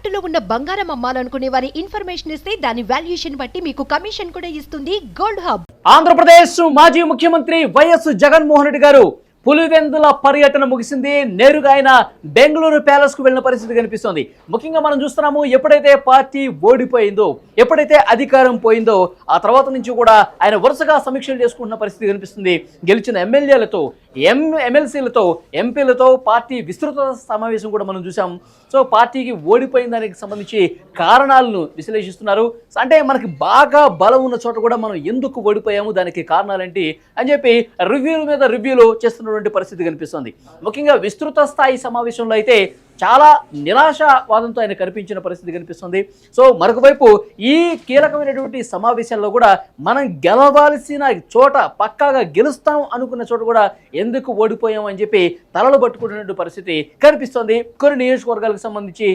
తాకట్టులో ఉన్న బంగారం అమ్మాలనుకునే వారి ఇన్ఫర్మేషన్ ఇస్తే దాని వాల్యుయేషన్ బట్టి మీకు కమిషన్ కూడా ఇస్తుంది గోల్డ్ హబ్. ఆంధ్రప్రదేశ్ మాజీ ముఖ్యమంత్రి వైఎస్ జగన్మోహన్ రెడ్డి గారు పులివెందుల పర్యటన ముగిసింది. నేరుగా ఆయన బెంగళూరు ప్యాలెస్కు వెళ్ళిన పరిస్థితి కనిపిస్తోంది. ముఖ్యంగా మనం చూస్తున్నాము ఎప్పుడైతే పార్టీ ఓడిపోయిందో ఎప్పుడైతే అధికారం పోయిందో ఆ తర్వాత నుంచి కూడా ఆయన వరుసగా సమీక్షలు చేసుకుంటున్న పరిస్థితి కనిపిస్తుంది. గెలిచిన ఎమ్మెల్యేలతో ఎం ఎమ్మెల్సీలతో ఎంపీలతో పార్టీ విస్తృత సమావేశం కూడా మనం చూసాం సో పార్టీకి ఓడిపోయిన దానికి సంబంధించి కారణాలను విశ్లేషిస్తున్నారు. అంటే మనకి బాగా బలం ఉన్న చోట కూడా మనం ఎందుకు ఓడిపోయాము దానికి కారణాలేంటి అని చెప్పి రివ్యూల మీద రివ్యూలు చేస్తున్నటువంటి పరిస్థితి కనిపిస్తుంది. ముఖ్యంగా విస్తృత స్థాయి సమావేశంలో అయితే చాలా నిరాశావాదంతో ఆయన కనిపించిన పరిస్థితి కనిపిస్తుంది. సో మరొకవైపు ఈ కీలకమైనటువంటి సమావేశాల్లో కూడా మనం గెలవాల్సిన చోట పక్కాగా గెలుస్తాం అనుకున్న చోట కూడా ఎందుకు ఓడిపోయాం అని చెప్పి తలలు పట్టుకుంటున్నటువంటి పరిస్థితి కనిపిస్తుంది కొన్ని నియోజకవర్గాలకు సంబంధించి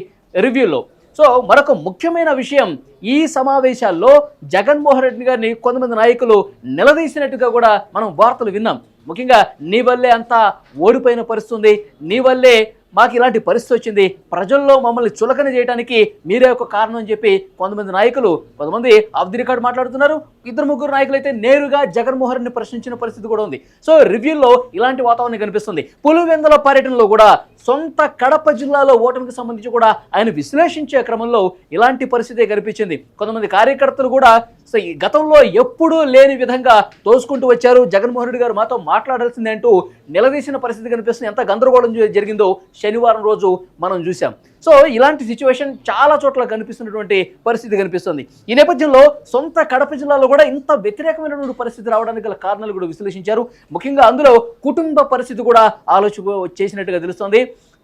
రివ్యూలో. సో మరొక ముఖ్యమైన విషయం ఈ సమావేశాల్లో జగన్మోహన్ రెడ్డి గారిని కొంతమంది నాయకులు నిలదీసినట్టుగా కూడా మనం వార్తలు విన్నాం. ముఖ్యంగా నీ వల్లే అంతా ఓడిపోయిన పరిస్థితుంది. నీ వల్లే మాకు ఇలాంటి పరిస్థితి వచ్చింది. ప్రజల్లో మమ్మల్ని చులకన చేయడానికి మీరే ఒక కారణం అని చెప్పి కొంతమంది నాయకులు కొంతమంది ఆఫ్ ది రికార్డ్ మాట్లాడుతున్నారు. ఇద్దరు ముగ్గురు నాయకులు అయితే నేరుగా జగన్మోహన్ ప్రశ్నించిన పరిస్థితి కూడా ఉంది. సో రివ్యూలో ఇలాంటి వాతావరణం కనిపిస్తుంది. పులివెందుల పర్యటనలో కూడా సొంత కడప జిల్లాలో ఓటమికి సంబంధించి కూడా ఆయన విశ్లేషించే క్రమంలో ఇలాంటి పరిస్థితి కనిపించింది. కొంతమంది కార్యకర్తలు కూడా సో ఈ గతంలో ఎప్పుడూ లేని విధంగా తోసుకుంటూ వచ్చారు. జగన్మోహన్ రెడ్డి గారు మాతో మాట్లాడాల్సిందే అంటూ నిలదీసిన పరిస్థితి కనిపిస్తుంది. ఎంత గందరగోళం జరిగిందో శనివారం రోజు మనం చూసాం సో ఇలాంటి సిచ్యువేషన్ చాలా చోట్ల కనిపిస్తున్నటువంటి పరిస్థితి కనిపిస్తుంది. ఈ నేపథ్యంలో సొంత కడప జిల్లాలో కూడా ఇంత వ్యతిరేకమైనటువంటి పరిస్థితి రావడానికి గల కారణాలు కూడా విశ్లేషించారు. ముఖ్యంగా అందులో కుటుంబ పరిస్థితి కూడా ఆలోచన చేసినట్టుగా తెలుస్తుంది.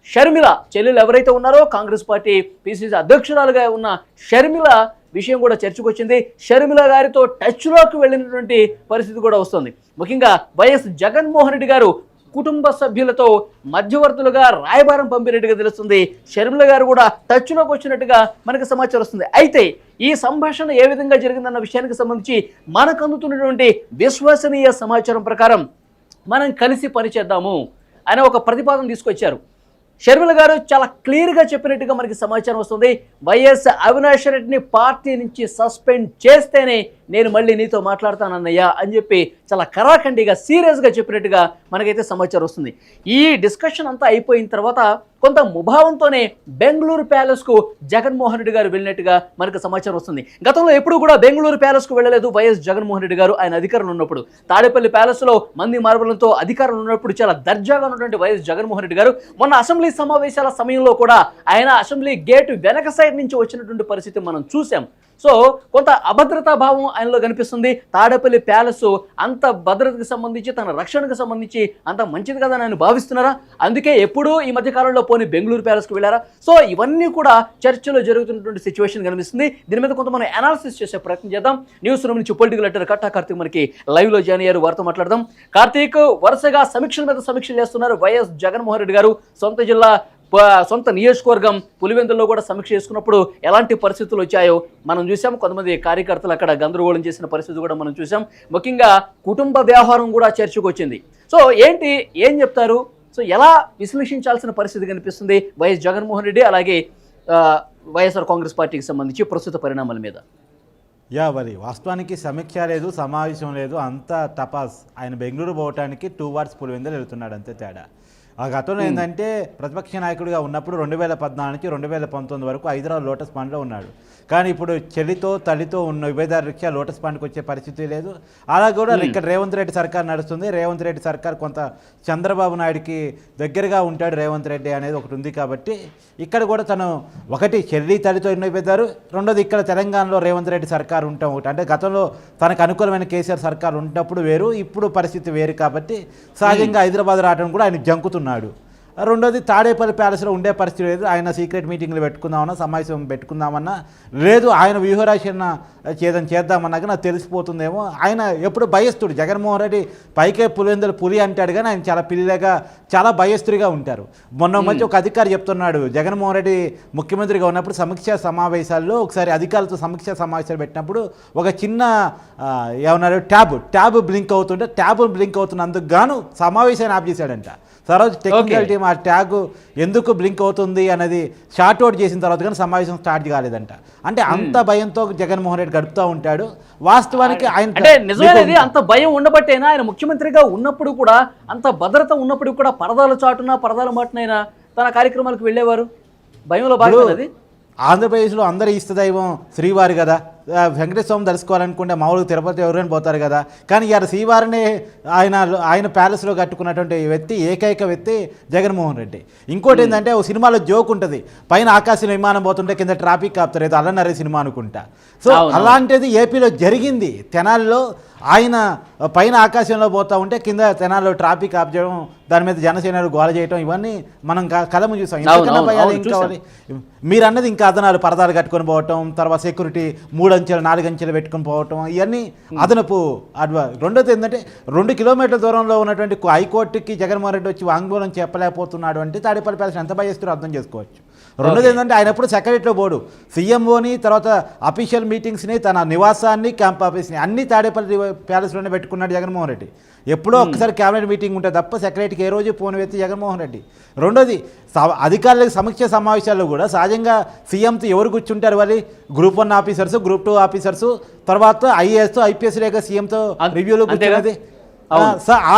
షర్మిల చెల్లెలు ఎవరైతే ఉన్నారో కాంగ్రెస్ పార్టీ పిసిసి అధ్యక్షురాలుగా ఉన్న షర్మిల విషయం కూడా చర్చకు వచ్చింది షర్మిల గారితో టచ్లోకి వెళ్ళినటువంటి పరిస్థితి కూడా వస్తుంది. ముఖ్యంగా వైఎస్ జగన్మోహన్ రెడ్డి గారు కుటుంబ సభ్యులతో మధ్యవర్తులుగా రాయబారం పంపినట్టుగా తెలుస్తుంది. షర్మిల గారు కూడా టచ్లోకి వచ్చినట్టుగా మనకు సమాచారం వస్తుంది. అయితే ఈ సంభాషణ ఏ విధంగా జరిగిందన్న విషయానికి సంబంధించి మనకు అందుతున్నటువంటి విశ్వసనీయ సమాచారం ప్రకారం మనం కలిసి పనిచేద్దాము అనే ఒక ప్రతిపాదన తీసుకొచ్చారు. షర్మిల గారు చాలా క్లియర్గా చెప్పినట్టుగా మనకి సమాచారం వస్తుంది. వైఎస్ అవినాష్ రెడ్డిని పార్టీ నుంచి సస్పెండ్ చేస్తేనే నేను మళ్ళీ నీతో మాట్లాడతానన్నయ్యా అని చెప్పి చాలా కరాఖండిగా సీరియస్గా చెప్పినట్టుగా మనకైతే సమాచారం వస్తుంది. ఈ డిస్కషన్ అంతా అయిపోయిన తర్వాత కొంత ముభావంతోనే బెంగళూరు ప్యాలెస్కు జగన్మోహన్ రెడ్డి గారు వెళ్ళినట్టుగా మనకు సమాచారం వస్తుంది. గతంలో ఎప్పుడు కూడా బెంగళూరు ప్యాలెస్కు వెళ్ళలేదు వైఎస్ జగన్మోహన్ రెడ్డి గారు ఆయన అధికారంలో ఉన్నప్పుడు. తాడేపల్లి ప్యాలెస్లో మంది మార్బలంతో అధికారంలో ఉన్నప్పుడు చాలా దర్జాగా ఉన్నటువంటి వైఎస్ జగన్మోహన్ రెడ్డి గారు మొన్న అసెంబ్లీ సమావేశాల సమయంలో కూడా ఆయన అసెంబ్లీ గేటు వెనక సైడ్ నుంచి వచ్చినటువంటి పరిస్థితి మనం చూసాం సో కొంత అభద్రతా భావం ఆయనలో కనిపిస్తుంది. తాడేపల్లి ప్యాలెస్ అంత భద్రతకు సంబంధించి తన రక్షణకు సంబంధించి అంత మంచిది కదా అని ఆయన భావిస్తున్నారా? అందుకే ఎప్పుడూ ఈ మధ్య కాలంలో పోని బెంగళూరు ప్యాలెస్కి వెళ్ళారా? సో ఇవన్నీ కూడా చర్చలో జరుగుతున్నటువంటి సిచ్యువేషన్ కనిపిస్తుంది. దీని మీద కొంత మనం అనాలిసిస్ చేసే ప్రయత్నం చేద్దాం. న్యూస్ రూమ్ నుంచి పొలిటికల్ ఎడిటర్ కట్టా కార్తీక్ మనకి లైవ్లో జాయిన్ అయ్యారు. వారితో మాట్లాడదాం. కార్తీక్ వరుసగా సమీక్షల మీద సమీక్షలు చేస్తున్నారు వైఎస్ జగన్మోహన్ రెడ్డి గారు. సొంత జిల్లా సొంత నియోజకవర్గం పులివెందుల్లో కూడా సమీక్ష చేసుకున్నప్పుడు ఎలాంటి పరిస్థితులు వచ్చాయో మనం చూసాం కొంతమంది కార్యకర్తలు అక్కడ గందరగోళం చేసిన పరిస్థితి కూడా మనం చూసాం ముఖ్యంగా కుటుంబ వ్యవహారం కూడా చర్చకు వచ్చింది సో ఏంటి ఏం చెప్తారు? సో ఎలా విశ్లేషించాల్సిన పరిస్థితి కనిపిస్తుంది వైఎస్ జగన్మోహన్ రెడ్డి అలాగే వైఎస్ఆర్ కాంగ్రెస్ పార్టీకి సంబంధించి ప్రస్తుత పరిణామాల మీద? యా మరి వాస్తవానికి సమీక్ష లేదు సమావేశం లేదు అంతా టపాస్. ఆయన బెంగళూరు పోవటానికి టూ వార్డ్స్ పులివెందులు వెళ్తున్నాడు అంతే తేడా. ఆ గతంలో ఏంటంటే ప్రతిపక్ష నాయకుడిగా ఉన్నప్పుడు రెండు వేల పద్నాలుగు నుంచి రెండు వేల పంతొమ్మిది వరకు హైదరాబాద్ లోటస్ పాండ్లో ఉన్నాడు. కానీ ఇప్పుడు చెల్లితో తల్లితో ఉన్న విభేదాల రీత్యా లోటస్ పాండ్కి వచ్చే పరిస్థితి లేదు. అలా కూడా ఇక్కడ రేవంత్ రెడ్డి సర్కార్ నడుస్తుంది. రేవంత్ రెడ్డి సర్కార్ కొంత చంద్రబాబు నాయుడికి దగ్గరగా ఉంటాడు రేవంత్ రెడ్డి అనేది ఒకటి ఉంది కాబట్టి ఇక్కడ కూడా తను ఒకటి చెల్లి తల్లితో ఎన్నో విభేదాలు. రెండోది ఇక్కడ తెలంగాణలో రేవంత్ రెడ్డి సర్కార్ ఉంటాం ఒకటి. అంటే గతంలో తనకు అనుకూలమైన కేసీఆర్ సర్కార్ ఉన్నప్పుడు వేరు ఇప్పుడు పరిస్థితి వేరు కాబట్టి సహజంగా హైదరాబాద్ రావడం కూడా ఆయన జంకుతున్నాడు రెండోది తాడేపల్లి ప్యాలెస్లో ఉండే పరిస్థితి లేదు. ఆయన సీక్రెట్ మీటింగ్లు పెట్టుకుందామన్నా సమావేశం పెట్టుకుందామన్నా లేదు ఆయన వ్యూహరాశన చేద్దాం చేద్దామన్నాక నాకు తెలిసిపోతుందేమో. ఆయన ఎప్పుడు భయస్తుడు జగన్మోహన్ రెడ్డి పైకే పులివెందులు పులి అంటాడు కానీ ఆయన చాలా పిల్లిగా చాలా భయస్తుడిగా ఉంటారు. మొన్న మధ్య ఒక అధికారి చెప్తున్నాడు జగన్మోహన్ రెడ్డి ముఖ్యమంత్రిగా ఉన్నప్పుడు సమీక్షా సమావేశాల్లో ఒకసారి అధికారులతో సమీక్షా సమావేశాలు పెట్టినప్పుడు ఒక చిన్న ఏమన్నారు ట్యాబ్ ట్యాబ్ బ్లింక్ అవుతుంటే ట్యాబ్ బ్లింక్ అవుతున్నందుకు గాను సమావేశాన్ని ఆప్ చేశాడంట తర్వాత టెక్నికల్. టీం ఆ ట్యాగ్ ఎందుకు బ్లింక్ అవుతుంది అనేది షార్ట్ అవుట్ చేసిన తర్వాత కానీ సమావేశం స్టార్ట్ కాలేదంట. అంటే అంత భయంతో జగన్మోహన్ రెడ్డి గడుపుతూ ఉంటాడు. వాస్తవానికి ఆయన అంటే నిజమేది అంత భయం ఉండబట్టేనా? ఆయన ముఖ్యమంత్రిగా ఉన్నప్పుడు కూడా అంత భద్రత ఉన్నప్పుడు కూడా పరదాల చాటున పరదాల మాటనైనా తన కార్యక్రమాలకు వెళ్ళేవారు? భయంలో భాగం అది ఆంధ్రప్రదేశ్లో అందరి ఇష్టదైవం శ్రీవారి కదా. వెంకటేశ్వర స్వామి దర్శకోవాలనుకుంటే మామూలుగా తిరుపతి ఎవరైనా పోతారు కదా. కానీ ఇవాళ శ్రీవారిని ఆయన ఆయన ప్యాలెస్లో కట్టుకున్నటువంటి వ్యక్తి ఏకైక వ్యక్తి జగన్మోహన్ రెడ్డి. ఇంకోటి ఏంటంటే ఓ సినిమాలో జోక్ ఉంటుంది. పైన ఆకాశంలో విమానం పోతుంటే కింద ట్రాఫిక్ ఆపుతారు. ఏదో అల్లనరే సినిమా అనుకుంటా. సో. అలాంటిది ఏపీలో జరిగింది. తెనాలిలో ఆయన పైన ఆకాశంలో పోతా ఉంటే కింద తెనాల్లో ట్రాఫిక్ ఆప్ చేయడం దాని మీద జనసేనలు గోల చేయడం ఇవన్నీ మనం కలము చూసాం. ఇంతకన్నా భయాలు. కావాలి మీరు అన్నది ఇంకా అదనాలు పరదాలు కట్టుకొని పోవటం తర్వాత సెక్యూరిటీ మూడు అంచెలు నాలుగు అంచెలు పోవటం ఇవన్నీ అదనపు అడ్వా రెండోది ఏంటంటే రెండు కిలోమీటర్ల దూరంలో ఉన్నటువంటి హైకోర్టుకి జగన్మోహన్ రెడ్డి వచ్చి వాంగ్మూలం చెప్పలేకపోతున్నాడు అంటే తాడేపల్లి ప్యాలెస్ ఎంత భయస్తున్నారు అర్థం చేసుకోవచ్చు. రెండోది ఏంటంటే ఆయన ఎప్పుడు సెక్రటరీలో పోడు. సీఎంఓని తర్వాత అఫీషియల్ మీటింగ్స్ని తన నివాసాన్ని క్యాంప్ ఆఫీస్ని అన్ని తాడేపల్లి ప్యాలెస్లోనే పెట్టుకున్నాడు జగన్మోహన్ రెడ్డి. ఎప్పుడో ఒక్కసారి కేబినెట్ మీటింగ్ ఉంటే తప్ప సెక్రటరీకి ఏ రోజు ఫోన్ ఎత్తి జగన్మోహన్ రెడ్డి. రెండోది స- అధికారులకు సమీక్ష సమావేశాల్లో కూడా సహజంగా సీఎంతో ఎవరు కూర్చుంటారు వాళ్ళు group one officers group two officers తర్వాత ఐఏఎస్ ఐపీఎస్ లేక సీఎంతో రివ్యూలో? కూర్చున్నది. ఆ,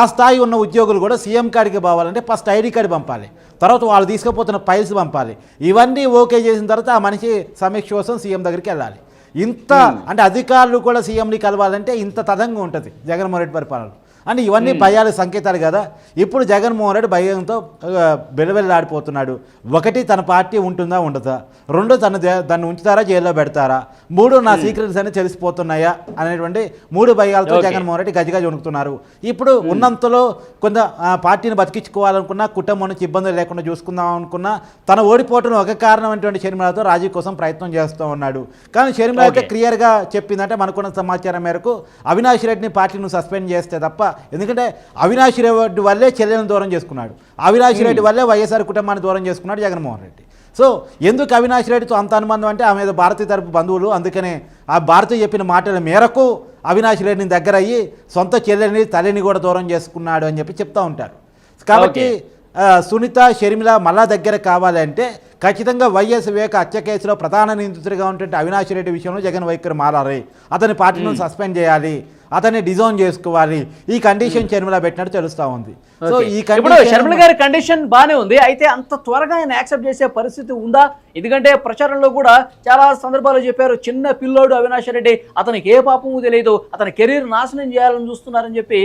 స్థాయి ఉన్న ఉద్యోగులు కూడా సీఎం కాడికి పోవాలంటే ఫస్ట్ ఐడి కార్డు పంపాలి. తర్వాత వాళ్ళు తీసుకుపోతున్న ఫైల్స్ పంపాలి. ఇవన్నీ ఓకే చేసిన తర్వాత ఆ మనిషి సమీక్ష కోసం సీఎం దగ్గరికి వెళ్ళాలి. ఇంత అంటే అధికారులు కూడా సీఎంని కలవాలంటే ఇంత తదంగా ఉంటుంది జగన్మోహన్ రెడ్డి పరిపాలన అంటే ఇవన్నీ భయాలు సంకేతాలు కదా. ఇప్పుడు జగన్మోహన్ రెడ్డి భయంతో బెలబెల్లాడిపోతున్నాడు. ఒకటి తన పార్టీ ఉంటుందా ఉండదా? రెండు తన దాన్ని ఉంచుతారా జైల్లో పెడతారా? మూడు నా సీక్రెట్స్ అన్ని తెలిసిపోతున్నాయా? అనేటువంటి మూడు భయాలతో. జగన్మోహన్ రెడ్డి గజిగా వణుకుతున్నారు. ఇప్పుడు ఉన్నంతలో కొంత పార్టీని బతికించుకోవాలనుకున్నా కుటుంబం నుంచి ఇబ్బందులు లేకుండా చూసుకుందాం అనుకున్నా తన ఓడిపోవటం ఒక కారణమైనటువంటి షర్మిలతో రాజీ కోసం ప్రయత్నం చేస్తూ ఉన్నాడు. కానీ షర్మిల అయితే. క్లియర్గా చెప్పిందంటే మనకున్న సమాచారం మేరకు అవినాష్ రెడ్డిని పార్టీ నువ్వు సస్పెండ్ చేస్తే తప్ప ఎందుకంటే అవినాష్ రెడ్డి వల్లే చెల్లెలను దూరం చేసుకున్నాడు. అవినాష్ రెడ్డి వల్లే వైఎస్ఆర్ కుటుంబాన్ని దూరం చేసుకున్నాడు జగన్మోహన్ రెడ్డి. సో ఎందుకు అవినాష్ రెడ్డితో అంత అనుబంధం అంటే ఆమె భారతీయ తరపు బంధువులు అందుకనే ఆ భారతి చెప్పిన మాటల మేరకు అవినాష్ రెడ్డిని దగ్గర అయ్యి సొంత చెల్లెని తల్లిని కూడా దూరం చేసుకున్నాడు అని చెప్పి చెప్తా ఉంటారు. కాబట్టి సునీత షర్మిల మళ్ళా దగ్గర కావాలంటే ఖచ్చితంగా వైఎస్ వివేక హత్య కేసులో ప్రధాన నిందితుడిగా ఉన్నటువంటి అవినాష్ రెడ్డి విషయంలో జగన్ వైఖరి మారాలి. అతని పార్టీ నుంచి సస్పెండ్ చేయాలి. అతన్ని డిజోన్ చేసుకోవాలి. ఈ కండిషన్ షర్మిల పెట్టినట్టు తెలుస్తా ఉంది. సో. ఈ ఇప్పుడు శర్మల గారి కండిషన్ బానే ఉంది. అయితే అంత త్వరగా ఆయన యాక్సెప్ట్ చేసే పరిస్థితి ఉందా? ఎందుకంటే ప్రచారంలో కూడా చాలా సందర్భాల్లో చెప్పారు. చిన్న పిల్లోడు అవినాష్ రెడ్డి అతనికి ఏ పాపము తెలియదు అతని కెరీర్ నాశనం చేయాలని చూస్తున్నారని చెప్పి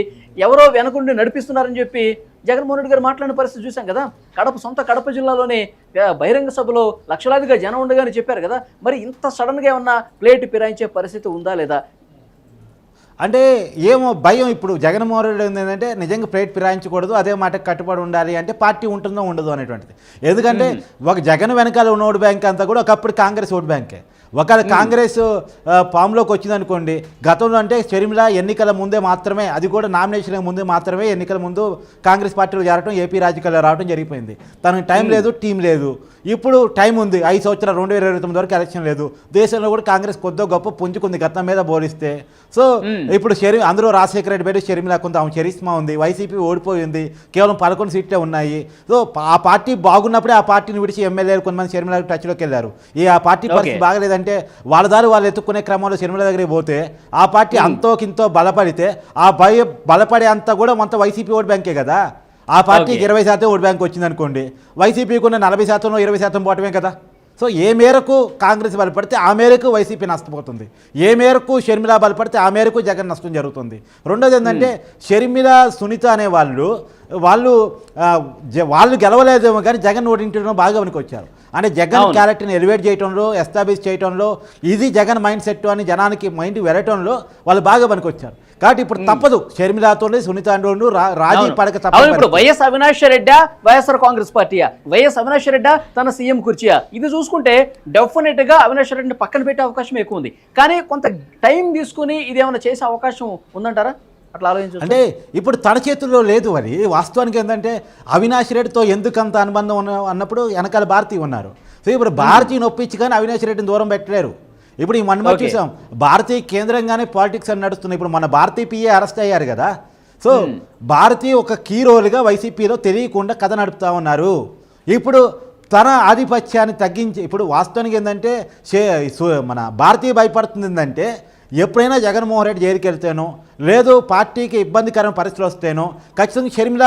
ఎవరో వెనకుండి నడిపిస్తున్నారని చెప్పి జగన్మోహన్ రెడ్డి గారు మాట్లాడిన పరిస్థితి చూసాం కదా. కడప సొంత కడప జిల్లాలోనే బహిరంగ సభలో లక్షలాదిగా జనం ఉండగానే చెప్పారు కదా. మరి ఇంత సడన్గా ఏమన్నా ప్లేట్ పిరాయించే పరిస్థితి ఉందా లేదా? అంటే ఏమో భయం ఇప్పుడు జగన్మోహన్ రెడ్డి ఏంటంటే నిజంగా ప్లేట్ ఫిరాయించకూడదు అదే మాట కట్టుబడి ఉండాలి అంటే పార్టీ ఉంటుందో ఉండదు అనేటువంటిది. ఎందుకంటే ఒక జగన్ వెనకాల ఉన్న ఓటు బ్యాంక్ అంతా కూడా ఒకప్పుడు కాంగ్రెస్ ఓటు బ్యాంకే. ఒకవేళ కాంగ్రెస్ ఆ, పాములోకి వచ్చిందనుకోండి గతంలో అంటే షర్మిల ఎన్నికల ముందే మాత్రమే అది కూడా నామినేషన్ ముందే మాత్రమే ఎన్నికల ముందు కాంగ్రెస్ పార్టీలో చేరటం ఏపీ రాజకీయాల్లో రావడం జరిగిపోయింది. తనకి టైం లేదు టీం లేదు. ఇప్పుడు టైం ఉంది ఐదు సంవత్సరాలు రెండు వేల ఇరవై తొమ్మిది వరకు ఎలక్షన్ లేదు. దేశంలో కూడా కాంగ్రెస్ కొద్దిగా గొప్ప పుంజుకుంది గతం మీద పోలిస్తే సో ఇప్పుడు షరి అందులో రాజశేఖర రెడ్డి పేరు షర్మిల కొంత ఆమె చరిస్మా ఉంది వైసీపీ ఓడిపోయింది కేవలం పదకొండు సీట్లే ఉన్నాయి. సో ఆ పార్టీ బాగున్నప్పుడే ఆ పార్టీని విడిచి ఎమ్మెల్యేలు కొంతమంది షర్మిల టచ్లోకి వెళ్ళారు. ఈ ఆ పార్టీ. పరిస్థితి బాగలేదంటే వాళ్ళ దారి వాళ్ళు ఎత్తుక్కునే క్రమంలో షర్మిల దగ్గరికి పోతే ఆ పార్టీ అంతో కింతో బలపడితే ఆ భయ బలపడే అంతా కూడా మొత్తం వైసీపీ ఓట్ బ్యాంకే కదా. ఆ పార్టీకి. ఇరవై శాతం ఓట్ బ్యాంక్ వచ్చింది అనుకోండి వైసీపీకి ఉన్న నలభై శాతంలో ఇరవై శాతం పోవటమే కదా. సో ఏ మేరకు కాంగ్రెస్ బలపడితే ఆ మేరకు వైసీపీ నష్టపోతుంది. ఏ మేరకు షర్మిల బలపడితే ఆ మేరకు జగన్ నష్టం జరుగుతుంది. రెండోది ఏంటంటే షర్మిల సునీత అనే వాళ్ళు వాళ్ళు వాళ్ళు గెలవలేదేమో కానీ జగన్ ఓడించడం బాగా వచ్చారు అంటే జగన్. క్యారెక్టర్ని ఎలివేట్ చేయడంలో ఎస్టాబ్లిష్ చేయడంలో ఇది జగన్ మైండ్ సెట్ అని జనానికి మైండ్ వెళ్ళటంలో వాళ్ళు బాగా పనికొచ్చారు. కాబట్టి ఇప్పుడు తప్పదు. షర్మిలతోనే సునీత అంటూ రాజీ. పడక ఇప్పుడు తప్పదు వైఎస్ అవినాష్ రెడ్డా వైఎస్ఆర్ కాంగ్రెస్ పార్టీయా? వైఎస్ అవినాష్ రెడ్డా తన సీఎం కుర్చీయా? ఇది చూసుకుంటే డెఫినెట్గా అవినాష్ రెడ్డిని పక్కన పెట్టే అవకాశం ఎక్కువ ఉంది. కానీ కొంత టైం తీసుకుని ఇది ఏమైనా చేసే అవకాశం ఉందంటారా? అట్లా ఆలోచించు అంటే ఇప్పుడు తన చేతుల్లో లేదు మరి. వాస్తవానికి ఏంటంటే అవినాష్ రెడ్డితో ఎందుకు అంత అనుబంధం ఉన్న అన్నప్పుడు వెనకాల భారతీ ఉన్నారు. సో ఇప్పుడు భారతీని ఒప్పించి కానీ అవినాష్ రెడ్డిని దూరం పెట్టలేరు. ఇప్పుడు ఈ Okay. చూసాం. భారతీయ కేంద్రంగానే పాలిటిక్స్ అని నడుస్తున్నాయి. ఇప్పుడు మన భారతీయ పిఏ అరెస్ట్ అయ్యారు కదా. సో భారతి ఒక కీ రోల్గా వైసీపీలో తెలియకుండా కథ నడుపుతా ఉన్నారు. ఇప్పుడు తన ఆధిపత్యాన్ని తగ్గించి ఇప్పుడు వాస్తవానికి ఏంటంటే మన భారతీయ భయపడుతుంది ఏంటంటే ఎప్పుడైనా జగన్మోహన్ రెడ్డి జైలుకి వెళ్తేనో లేదు పార్టీకి ఇబ్బందికరమైన పరిస్థితులు వస్తేనో ఖచ్చితంగా షర్మిల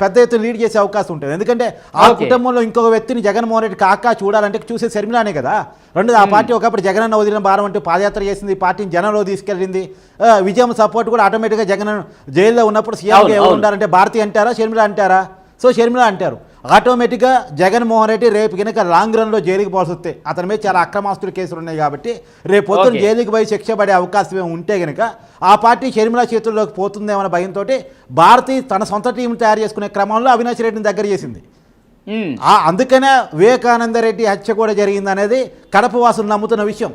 పెద్ద ఎత్తున లీడ్ చేసే అవకాశం ఉంటుంది. ఎందుకంటే ఆ. కుటుంబంలో ఇంకొక వ్యక్తిని జగన్మోహన్ రెడ్డి కాకా చూడాలంటే చూసే షర్మిలానే కదా. రెండు ఆ పార్టీ ఒకప్పుడు జగనన్న వదిలిన భారం అంటూ పాదయాత్ర చేసింది. పార్టీని జనంలో తీసుకెళ్ళింది. విజయం సపోర్ట్ కూడా ఆటోమేటిక్గా జగన్ జైల్లో ఉన్నప్పుడు అవును, ఎవరు. ఉండాలంటే భారతి అంటారా షర్మిల అంటారా? సో షర్మిల అంటారు. ఆటోమేటిక్గా జగన్మోహన్ రెడ్డి రేపు కనుక లాంగ్ రన్లో జైలుకి పోవాల్సి వస్తే అతని మీద చాలా అక్రమాస్తుల కేసులు ఉన్నాయి కాబట్టి రేపు పొద్దున Okay. జైలుకి పోయి శిక్ష పడే అవకాశం ఏమి ఉంటే కనుక ఆ పార్టీ షర్మిల చేతుల్లోకి పోతుందేమన్న భయంతో భారతి తన సొంత టీం తయారు చేసుకునే క్రమంలో అవినాష్ రెడ్డిని దగ్గర చేసింది. అందుకనే వివేకానంద రెడ్డి హత్య కూడా జరిగింది అనేది కడప వాసులు నమ్ముతున్న విషయం.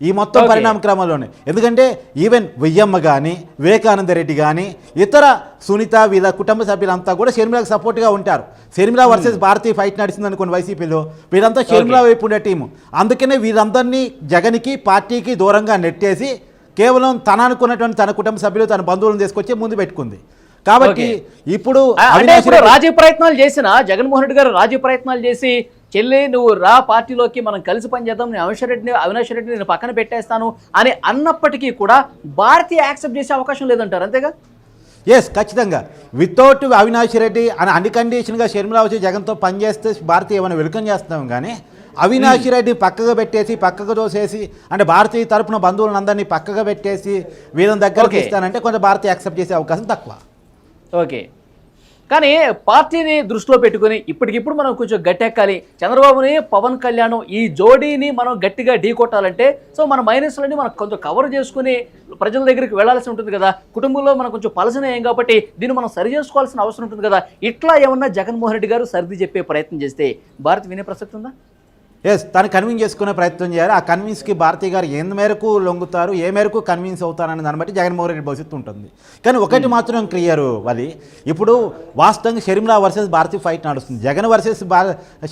ఈ మొత్తం. పరిణామ క్రమంలోనే. ఎందుకంటే ఈవెన్ వెయ్యమ్మ కానీ వివేకానంద రెడ్డి కానీ ఇతర సునీత వీళ్ళ కుటుంబ సభ్యులంతా కూడా షర్మిలకు సపోర్ట్గా ఉంటారు. షర్మిల వర్సెస్ భారతీయ ఫైట్ నడిచింది అనుకోండి వైసీపీలో. వీళ్ళంతా షర్మిల. వైపు ఉండే టీము. అందుకనే వీళ్ళందరినీ జగన్కి పార్టీకి దూరంగా నెట్టేసి కేవలం తన అనుకున్నటువంటి తన కుటుంబ సభ్యులు తన బంధువులను తీసుకొచ్చి ముందు పెట్టుకుంది. కాబట్టి ఇప్పుడు రాజీ ప్రయత్నాలు చేసిన జగన్మోహన్ రెడ్డి గారు రాజీ ప్రయత్నాలు చేసి చెల్లి నువ్వు రా పార్టీలోకి మనం కలిసి పనిచేద్దాం నేను అవినాష్ రెడ్డిని అవినాష్ రెడ్డిని నేను పక్కన పెట్టేస్తాను అని అన్నప్పటికీ కూడా భారతీయ యాక్సెప్ట్ చేసే అవకాశం లేదంటారు అంతేగా? ఎస్ ఖచ్చితంగా. వితౌట్ అవినాష్ రెడ్డి అని అన్ని కండిషన్గా షర్మిల వచ్చి జగన్తో పనిచేస్తే భారతీయ ఏమైనా వెల్కమ్ చేస్తాం కానీ అవినాష్ రెడ్డి పక్కగా పెట్టేసి పక్కకు దోసేసి అంటే భారతీయ తరపున బంధువులను అందరినీ పక్కగా పెట్టేసి వీళ్ళని దగ్గరికి. ఇస్తానంటే కొంచెం భారతీయ యాక్సెప్ట్ చేసే అవకాశం తక్కువ. ఓకే కానీ పార్టీని దృష్టిలో పెట్టుకుని ఇప్పటికిప్పుడు మనం కొంచెం గట్టెక్కాలి. చంద్రబాబుని పవన్ కళ్యాణ్ ఈ జోడీని మనం గట్టిగా ఢీ కొట్టాలంటే సో మన మైనస్లన్నీ మనం కొంచెం కవర్ చేసుకుని ప్రజల దగ్గరికి వెళ్ళాల్సి ఉంటుంది కదా. కుటుంబంలో మనం కొంచెం పలసనేయం కాబట్టి దీన్ని మనం సరి చేసుకోవాల్సిన అవసరం ఉంటుంది కదా. ఇట్లా ఏమన్నా జగన్మోహన్ రెడ్డి గారు సర్ది చెప్పే ప్రయత్నం చేస్తే భారత్ వినే ప్రసక్తి ఉందా? ఎస్ తను కన్విన్స్ చేసుకునే ప్రయత్నం చేయాలి. ఆ కన్విన్స్కి భారతీయ గారు ఏ మేరకు లొంగుతారు ఏ మేరకు కన్విన్స్ అవుతారని దాన్ని బట్టి జగన్మోహన్ రెడ్డి భవిష్యత్తు ఉంటుంది. కానీ ఒకటి మాత్రం క్లియర్ అది ఇప్పుడు వాస్తవంగా షర్మిల వర్సెస్ భారతీయ ఫైట్ నడుస్తుంది. జగన్ వర్సెస్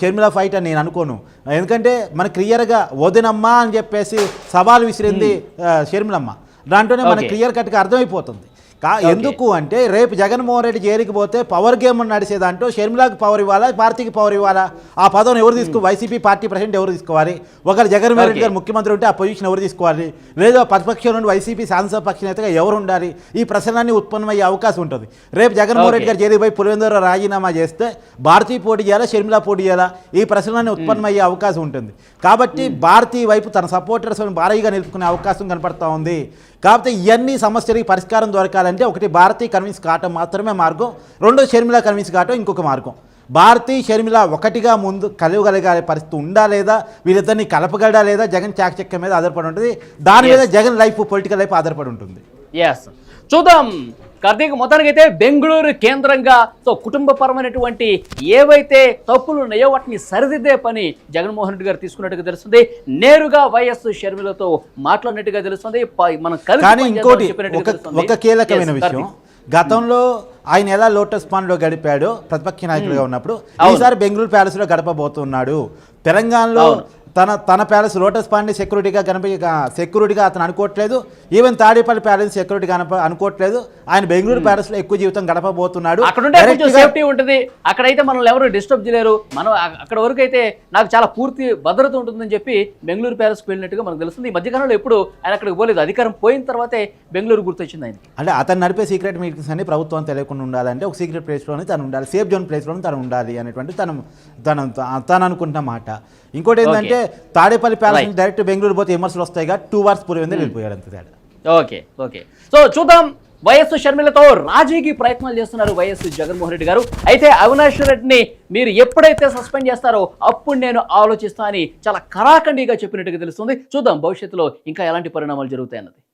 షర్మిల ఫైట్ అని నేను అనుకోను. ఎందుకంటే మన క్లియర్గా వదినమ్మ అని చెప్పేసి సవాల్ విసిరింది ఆ, షర్మిలమ్మ. దాంట్లోనే మనకి Okay. క్లియర్ కట్గా అర్థమైపోతుంది. కా ఎందుకు అంటే రేపు జగన్మోహన్ రెడ్డి జైలుకి పోతే పవర్ గేమ్ నడిచే దాంట్లో షర్మిలాకి పవర్ ఇవ్వాలా భారతీకి పవర్ ఇవ్వాలా? ఆ పదవిని ఎవరు తీసుకో వైసీపీ పార్టీ ప్రెసిడెంట్ ఎవరు తీసుకోవాలి? ఒకరు జగన్మోహన్ రెడ్డి. గారు ముఖ్యమంత్రి ఉంటే ఆ పొజిషన్ ఎవరు తీసుకోవాలి? లేదా ప్రతిపక్షం నుండి వైసీపీ శాసనసభ పక్ష నేతగా ఎవరు ఉండాలి? ఈ ప్రశ్నలన్నీ ఉత్పన్నమయ్యే అవకాశం ఉంటుంది. రేపు జగన్మోహన్ రెడ్డి. గారు జైలుకి పోయి రాజీనామా చేస్తే భారతీయ పోటీ చేయాలా షర్మిల పోటీ చేయాలా? ఈ ప్రశ్నలన్నీ ఉత్పన్నమయ్యే అవకాశం ఉంటుంది. కాబట్టి భారతీయ వైపు తన సపోర్టర్స్ భారీగా నిలుపుకునే అవకాశం కనపడతా ఉంది. కాకపోతే ఇవన్నీ సమస్యలకి పరిష్కారం దొరకాలంటే ఒకటి భారతీయ కన్విన్స్ కావటం మాత్రమే మార్గం రెండో షర్మిల కన్విన్స్ కావటం ఇంకొక మార్గం. భారతీ షర్మిల ఒకటిగా ముందు కలవగలిగే పరిస్థితి ఉందా లేదా వీళ్ళిద్దరిని కలపగలడా లేదా జగన్ చాకచక్యం మీద ఆధారపడి ఉంటుంది. దాని మీద జగన్ లైఫ్ పొలిటికల్ లైఫ్ ఆధారపడి ఉంటుంది. ఎస్ చూద్దాం. కార్తీక్ మొత్తానికి అయితే బెంగళూరు కేంద్రంగా సో కుటుంబపరమైనటువంటి ఏవైతే తప్పులు ఉన్నాయో వాటిని సరిదిద్దే పని జగన్మోహన్ రెడ్డి గారు తీసుకున్నట్టుగా తెలుస్తుంది నేరుగా వైఎస్ షర్మిలతో మాట్లాడినట్టుగా తెలుస్తుంది మనం కలిసి ఇంకోటి ఒక కీలకమైన విషయం. గతంలో ఆయన ఎలా లోటస్ పాండ్లో గడిపాడో ప్రతిపక్ష నాయకుడిగా ఉన్నప్పుడు అవును. ఈసారి బెంగళూరు ప్యాలెస్లో గడపబోతున్నాడు తెలంగాణలో. తన తన ప్యాలెస్ లోటస్ పాండే సెక్యూరిటీగా కనిపి సెక్యూరిటీగా అతను అనుకోవట్లేదు. ఈవెన్ తాడేపల్లి ప్యాలెస్ సెక్యూరిటీగా అనప అనుకోవట్లేదు. ఆయన బెంగళూరు ప్యాలెస్లో ఎక్కువ జీవితం గడపబోతున్నాడు. అక్కడ సేఫ్టీ ఉంటుంది. అక్కడైతే మనల్ని ఎవరు డిస్టర్బ్ చేయలేరు. మనం అక్కడ వరకు అయితే నాకు చాలా పూర్తి భద్రత ఉంటుందని చెప్పి బెంగళూరు ప్యాలెస్కి వెళ్ళినట్టుగా మనకు తెలుస్తుంది. ఈ మధ్యకాలంలో ఎప్పుడు ఆయన అక్కడికి పోలేదు. అధికారం పోయిన తర్వాతే బెంగళూరు గుర్తొచ్చింది ఆయన అంటే అతను నడిపే సీక్రెట్ మీటింగ్స్ అన్ని ప్రభుత్వం తెలియకుండా ఉండాలంటే ఒక సీక్రెట్ ప్లేస్లోనే తను ఉండాలి. సేఫ్ జోన్ ప్లేస్లోనే తను ఉండాలి అనేటువంటి తను తను తను అనుకుంటున్న మాట. ఇంకోటి ఏంటంటే తాడేపల్లి ప్యాలెస్. నుంచి డైరెక్ట్ బెంగళూరు పోతే విమర్శలు వస్తాయి కాబట్టి టూ అవర్స్ పులివెందులు వెళ్ళిపోయాడు అంతే తేడా? ఓకే ఓకే సో చూద్దాం. వైఎస్ షర్మిలతో రాజీకి ప్రయత్నాలు చేస్తున్నారు వైఎస్ జగన్మోహన్ రెడ్డి గారు. అయితే అవినాష్ రెడ్డిని మీరు ఎప్పుడైతే సస్పెండ్ చేస్తారో అప్పుడు నేను ఆలోచిస్తా అని చాలా కరాఖండిగా చెప్పినట్టుగా తెలుస్తుంది. చూద్దాం భవిష్యత్తులో ఇంకా ఎలాంటి పరిణామాలు జరుగుతాయన్నది.